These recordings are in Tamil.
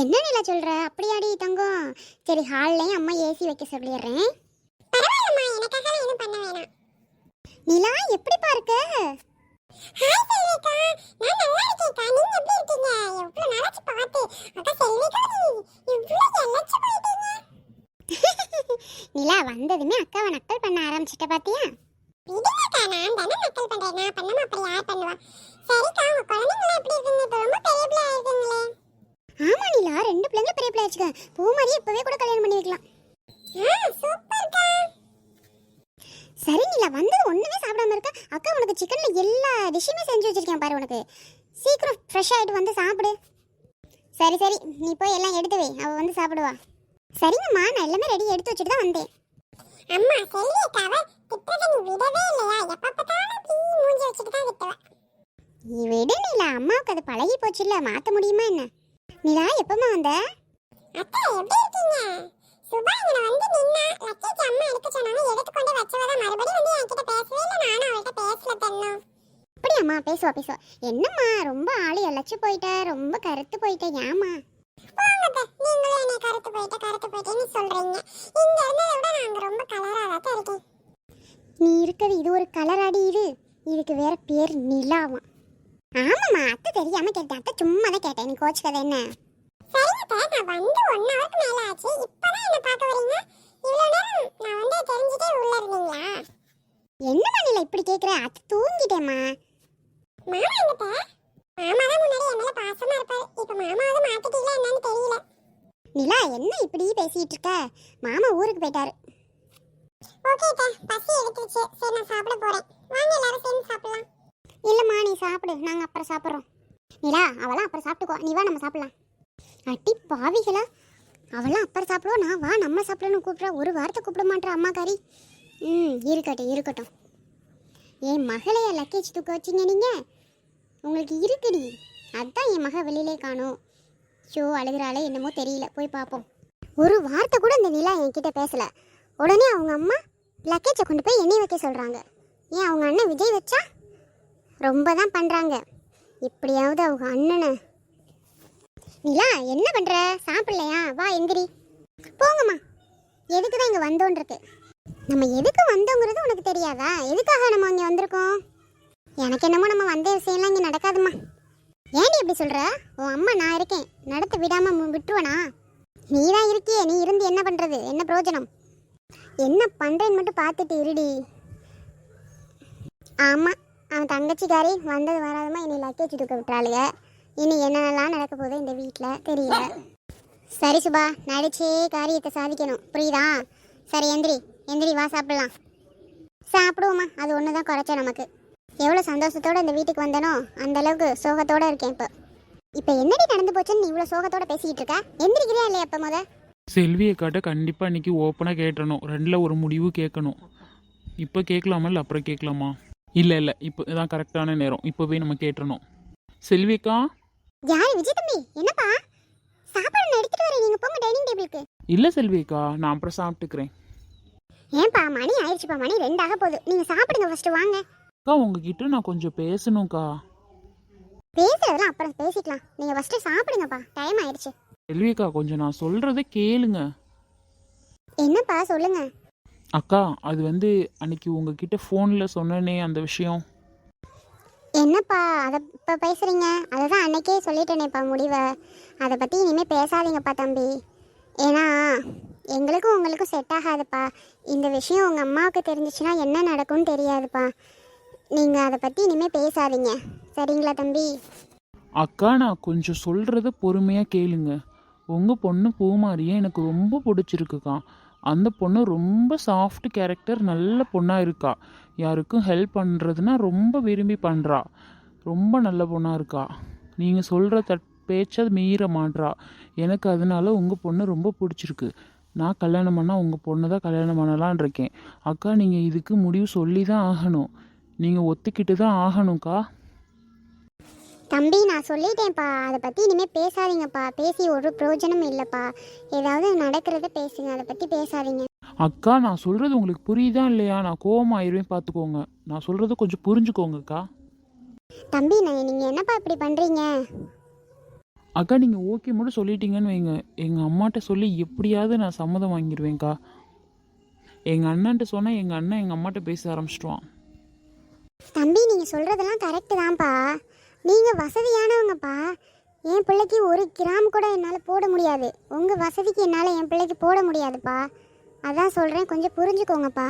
என்ன நிலா சொல்ற? அப்படியாடி தங்கம். சரி ஹால்லையும் அம்மா ஏசி வைக்க சொல்லிடுறேன். நிலா எப்படி பார்க்க? ஹாய் செல்விகா. நான் நல்லா இருக்கேன்க்கா. நீங்க எப்படி இருக்கீங்க? எவ்வளவு நாளாச்சு பார்த்து அக்கா செல்விகா நீ இவ்வளவு எல்லச்சு போயிட்டீங்க நிலா வந்ததுமே அக்காவை நக்கல் பண்ண ஆரம்பிச்சிட்ட பாத்தியா? விடுங்கக்கா நான் தானே மக்கள் பண்றேன். நான் பண்ணாம அப்படி யார் பண்ணுவா? சரிக்கா உங்க குழந்தைங்களாம் எப்படி இருக்குங்க? இப்ப ரொம்ப பெரிய பிள்ளை ஆயிருக்குங்களே பிள்ளைங்க பெரிய பிள்ளை வச்சுக்க. பூ மாதிரியே இப்பவே கூட கல்யாணம் பண்ணி வைக்கலாம். சரி நிலா வந்தது ஒண்ணுமே சாப்பிடாம இருக்க. அக்கா உனக்கு சிக்கன்ல எல்லா டிஷ்ஷுமே செஞ்சு வச்சிருக்கேன் பாரு உனக்கு. சீக்கிரம் ஃப்ரெஷ் ஆயிட்டு வந்து சாப்பிடு. சரி சரி நீ போய் எல்லாம் எடுத்து வை. அவ வந்து சாப்பிடுவா. சரிங்கம்மா நான் எல்லாமே ரெடி எடுத்து வச்சுட்டு தான் வந்தேன். அம்மா செல்விக்காவ திட்டத்தை நீ விடவே இல்லையா? எப்ப பார்த்தாலும் இப்படி மூஞ்சி வச்சுட்டு தான் திட்டுவா நீ விடு நிலா. அம்மாவுக்கு அது பழகி போச்சுல்ல மாத்த முடியுமா என்ன? நிலா எப்பமா வந்த? அத்தை எப்படி இருக்கீங்க? சுபா இங்க வந்து நின்னா லக்கேஜ் அம்மா எடுக்க சொன்னாங்க எடுத்து கொண்டு வச்சவ தான் மறுபடியும் வந்து என்கிட்ட பேசவே இல்லை நானும் அவள்கிட்ட பேசல தென்னும். அப்படி அம்மா பேசுவா பேசுவா. என்னம்மா ரொம்ப ஆளு எழைச்சு போயிட்ட ரொம்ப கருத்து போயிட்ட ஏம்மா? போங்க அத்தை, நீங்களும் என்னை கருத்து போயிட்ட கருத்து போயிட்டேன்னு சொல்றீங்க. இங்க இருந்ததை விட நான் அங்க ரொம்ப கலரா தான் இருக்கேன். நீ இருக்கிறது இது ஒரு கலராடி இது. இதுக்கு வேற பேர் நிலாவாம் ஆமாம்மா அத்தை தெரியாம கேட்டேன் அத்தை சும்மா தான் கேட்டேன் நீ கோச்சுக்கதை என்ன? சரிங்க நான் வந்து ஒன் ஹவருக்கு மேல ஆச்சு. இப்பதான் என்ன பார்க்க வரீங்க? இவ்வளவு நேரம் நான் வந்து தெரிஞ்சுட்டே உள்ள இருந்தீங்களா? என்னம்மா நிலா இப்படி கேட்குற அத்தை தூங்கிட்டேம்மா. மாமா எங்கிட்ட? மாமா தான் முன்னாடி என் மேல பாசமா இருப்பாரு. இப்ப மாமாவது மாத்திட்டீங்களா என்னன்னு தெரியல. நிலா என்ன இப்படி பேசிட்டு இருக்க? மாமா ஊருக்கு போயிட்டாரு. ஓகே பசி எடுத்துருச்சு. சரி நான் சாப்பிட போறேன் வாங்க எல்லாரும் சேர்ந்து சாப்பிடலாம் இல்லைம்மா நீ சாப்பிடு. நாங்கள் அப்புறம் சாப்பிட்றோம். நிலா அவளாம் அப்புறம் சாப்பிட்டுக்கோ. நீ வா நம்ம சாப்பிடலாம். அட்டி பாவிகளா. அவளாம் அப்புறம் சாப்பிடுவோம் நான் வா நம்ம சாப்பிடணும்னு கூப்பிட்றா. ஒரு வாரத்தை கூப்பிட மாட்டேற அம்மா காரி. ம் இருக்கட்டும் இருக்கட்டும். என் மகளைய லக்கேஜ் தூக்க வச்சிங்க நீங்கள் உங்களுக்கு இருக்குடி. அதான் என் மக வெளியிலே காணும். ஷோ அழுகிறாளே என்னமோ தெரியல. போய் பார்ப்போம். ஒரு வார்த்தை கூட இந்த நிலா என்கிட்ட பேசலை. உடனே அவங்க அம்மா லக்கேஜை கொண்டு போய் எண்ணெய் வைக்க சொல்கிறாங்க ஏன் அவங்க அண்ணன் விஜய் வச்சா? ரொம்ப தான் பண்ணுறாங்க எப்படியாவது அவங்க அண்ணனை. நிலா என்ன பண்ணுற சாப்பிடலையா? வா எந்திரி. போங்கம்மா. எதுக்கு தான் இங்கே வந்தோன்றிருக்கு நம்ம எதுக்கு வந்தோங்கிறது உனக்கு தெரியாதா? எதுக்காக நம்ம இங்கே வந்திருக்கோம்? எனக்கு என்னமோ நம்ம வந்த விஷயம்லாம் இங்கே நடக்காதும்மா. ஏன்டி எப்படி சொல்கிற உன் அம்மா நான் இருக்கேன். நடத்த விடாமல் விட்டுருவனா? நீ தான் இருக்கியே. நீ இருந்து என்ன பண்ணுறது என்ன பிரயோஜனம் என்ன பண்ணுறேன்னு மட்டும் பார்த்துட்டு இருடி. ஆமாம் அவன் தங்கச்சிக்காரி வந்தது வராதமா என்னை லக்கேஜ் தூக்க விட்டாளுங்க இனி என்னென்னலாம் நடக்க போகுது இந்த வீட்டில் தெரியல. சரி சுபா நடிச்சே காரியத்தை சாதிக்கணும். புரியுதா? சரி எந்திரி. எந்திரி வா சாப்பிடலாம். சாப்பிடுவோம்மா. அது ஒன்று தான் குறைச்ச நமக்கு. எவ்வளோ சந்தோஷத்தோடு இந்த வீட்டுக்கு வந்தனோ அந்தளவுக்கு சோகத்தோடு சோகத்தோட இருக்கேன் இப்போ. இப்போ என்னடி நடந்து போச்சுன்னு இவ்வளோ சோகத்தோட பேசிக்கிட்டு இருக்க? எந்திரிக்கிறியா இல்லையா அப்போ முத? செல்வியை காட்ட கண்டிப்பாக இன்னைக்கு ஓப்பனாக கேட்டணும் ரெண்டில் ஒரு முடிவு கேட்கணும். இப்போ கேட்கலாமா இல்லை அப்புறம் கேட்கலாமா? இல்லை இல்லை. இப்போ இதான் கரெக்டான நேரம். இப்போவே நம்ம கேட்டணும் செல்விக்கா? யார் விஜய் தம்பி? என்னப்பா? சாப்பாடு நான் எடுத்துட்டு வரேன். நீங்கள் போங்க டைனிங் டேபிளுக்கு இல்லை செல்விக்கா. நான் அப்புறம் சாப்பிட்டுக்கிறேன். ஏன்பா மணி ஆயிடுச்சுப்பா. மணி ரெண்டாக போகுது. நீங்க சாப்பிடுங்க ஃபர்ஸ்ட் வாங்க. அக்கா உங்ககிட்ட நான் கொஞ்சம் பேசணும்க்கா. பேசுறதெல்லாம் அப்புறம் பேசிக்கலாம். நீங்க ஃபர்ஸ்ட் சாப்பிடுங்கப்பா. டைம் ஆயிடுச்சு. செல்விக்கா கொஞ்சம் நான் சொல்கிறத கேளுங்க. என்னப்பா சொல்லுங்க. அக்கா அது வந்து அன்னைக்கு உங்ககிட்ட ஃபோனில் சொன்னனே அந்த விஷயம். என்னப்பா அதை இப்போ பேசுறீங்க? அதை தான் அன்னைக்கே சொல்லிட்டேனேப்பா முடிவை. அதை பற்றி இனிமேல் பேசாதீங்கப்பா தம்பி. ஏன்னா எங்களுக்கும் உங்களுக்கும் செட் ஆகாதுப்பா. இந்த விஷயம் உங்கள் அம்மாவுக்கு தெரிஞ்சிச்சுன்னா என்ன நடக்கும்னு தெரியாதுப்பா. நீங்கள் அதை பற்றி இனிமேல் பேசாதீங்க. சரிங்களா தம்பி? அக்கா நான் கொஞ்சம் சொல்கிறத பொறுமையாக கேளுங்க. உங்கள் பொண்ணு பூமாரியே எனக்கு ரொம்ப பிடிச்சிருக்குக்கா. அந்த பொண்ணு ரொம்ப சாஃப்ட் கேரக்டர் நல்ல பொண்ணாக இருக்கா. யாருக்கும் ஹெல்ப் பண்ணுறதுனா ரொம்ப விரும்பி பண்ணுறா ரொம்ப நல்ல பொண்ணாக இருக்கா. நீங்கள் சொல்கிற தட் பேச்சை மீற மாட்றா. எனக்கு அதனால உங்கள் பொண்ணு ரொம்ப பிடிச்சிருக்கு. நான் கல்யாணம் பண்ணால் உங்கள் பொண்ணு தான் கல்யாணம் பண்ணலான் இருக்கேன். அக்கா நீங்கள் இதுக்கு முடிவு சொல்லி தான் ஆகணும். நீங்கள் ஒத்துக்கிட்டு தான் ஆகணும்க்கா. தம்பி நான் சொல்லிட்டேன்ப்பா. அதை பற்றி இனிமேல் பேசாதீங்கப்பா. பேசி ஒரு பிரயோஜனம் இல்லைப்பா. ஏதாவது நடக்கிறத பேசுங்க. அதை பற்றி பேசாதீங்க. அக்கா நான் சொல்கிறது உங்களுக்கு புரியுதா இல்லையா? நான் கோவமாயிருவேன் பார்த்துக்கோங்க நான் சொல்கிறத கொஞ்சம் புரிஞ்சுக்கோங்கக்கா தம்பி நான் நீங்கள் என்னப்பா இப்படி பண்ணுறீங்க அக்கா நீங்கள் ஓகே மட்டும் சொல்லிட்டீங்கன்னு வைங்க. எங்கள் அம்மாட்ட சொல்லி எப்படியாவது நான் சம்மதம் வாங்கிடுவேன்க்கா எங்கள் அண்ணன்ட்ட சொன்னால் எங்கள் அண்ணன் எங்கள் அம்மாட்ட பேச ஆரம்பிச்சிடுவான். தம்பி நீங்கள் சொல்கிறதெல்லாம் கரெக்டு தான்ப்பா. நீங்கள் வசதியானவங்கப்பா. என் பிள்ளைக்கு ஒரு கிராம் கூட என்னால் போட முடியாது. உங்கள் வசதிக்கு என்னால் என் பிள்ளைக்கு போட முடியாதுப்பா. அதான் சொல்கிறேன் கொஞ்சம் புரிஞ்சுக்கோங்கப்பா.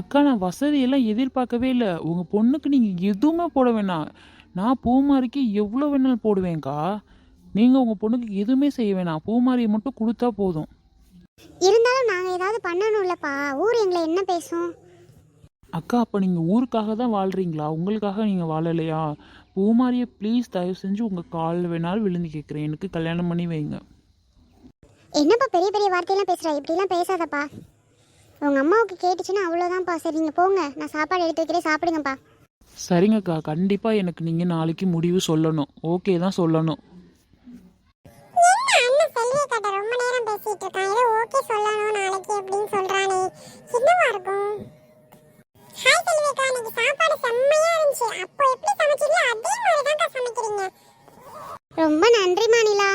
அக்கா நான் வசதியெல்லாம் எதிர்பார்க்கவே இல்லை. உங்கள் பொண்ணுக்கு நீங்கள் எதுவுமே போட வேணாம். நான் பூமாரிக்கு எவ்வளோ வேணாலும் போடுவேன்க்கா. நீங்கள் உங்கள் பொண்ணுக்கு எதுவுமே செய்ய வேணாம். பூமாரியை மட்டும் கொடுத்தா போதும். இருந்தாலும் நாங்கள் ஏதாவது பண்ணணும்லப்பா ஊர் எங்களை என்ன பேசும்? அக்கா அப்போ நீங்கள் ஊருக்காக தான் வாழ்கிறீங்களா உங்களுக்காக நீங்கள் வாழலையா? பூமாரியை ப்ளீஸ் தயவு செஞ்சு உங்கள் காலில் வேணாலும் விழுந்து கேட்குறேன் எனக்கு கல்யாணம் பண்ணி வைங்க. என்னப்பா பெரிய பெரிய வார்த்தையெல்லாம் பேசுகிற இப்படிலாம் பேசாதப்பா. உங்கள் அம்மாவுக்கு கேட்டுச்சுன்னா அவ்வளோதான்ப்பா சரி நீங்கள் போங்க. நான் சாப்பாடு எடுத்து வைக்கிறேன். சாப்பிடுங்கப்பா. சரிங்கக்கா. கண்டிப்பாக எனக்கு நீங்கள் நாளைக்கு முடிவு சொல்லணும். ஓகே தான் சொல்லணும். செல்வியை கிட்ட ரொம்ப நேரம் பேசிட்டு இருக்கான் ஏதோ ஓகே சொல்லணும் நாளைக்கு இன்னைக்கு சாப்பாடு செம்மையா இருந்துச்சு. அப்போ எப்படி சமைச்சீங்களோ அதே மாதிரி தான் சமைக்கிறீங்க. ரொம்ப நன்றி மாநிலா